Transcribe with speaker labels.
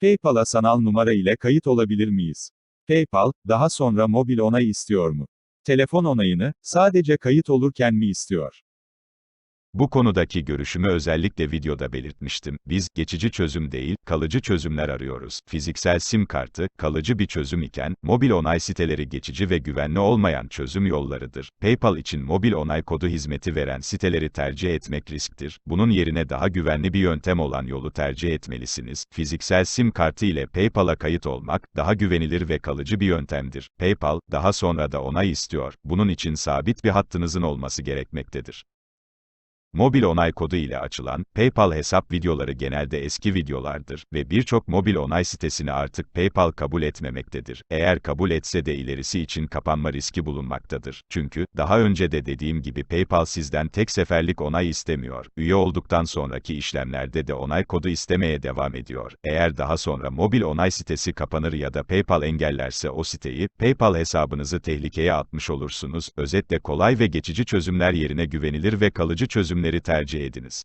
Speaker 1: PayPal'a sanal numara ile kayıt olabilir miyiz? PayPal, daha sonra mobil onay istiyor mu? Telefon onayını, sadece kayıt olurken mi istiyor?
Speaker 2: Bu konudaki görüşümü özellikle videoda belirtmiştim. Biz, geçici çözüm değil, kalıcı çözümler arıyoruz. Fiziksel sim kartı, kalıcı bir çözüm iken, mobil onay siteleri geçici ve güvenli olmayan çözüm yollarıdır. PayPal için mobil onay kodu hizmeti veren siteleri tercih etmek risktir. Bunun yerine daha güvenli bir yöntem olan yolu tercih etmelisiniz. Fiziksel sim kartı ile PayPal'a kayıt olmak, daha güvenilir ve kalıcı bir yöntemdir. PayPal, daha sonra da onay istiyor. Bunun için sabit bir hattınızın olması gerekmektedir. Mobil onay kodu ile açılan PayPal hesap videoları genelde eski videolardır ve birçok mobil onay sitesini artık PayPal kabul etmemektedir. Eğer kabul etse de ilerisi için kapanma riski bulunmaktadır. Çünkü daha önce de dediğim gibi PayPal sizden tek seferlik onay istemiyor. Üye olduktan sonraki işlemlerde de onay kodu istemeye devam ediyor. Eğer daha sonra mobil onay sitesi kapanır ya da PayPal engellerse o siteyi, PayPal hesabınızı tehlikeye atmış olursunuz. Özetle kolay ve geçici çözümler yerine güvenilir ve kalıcı çözümleri tercih ediniz.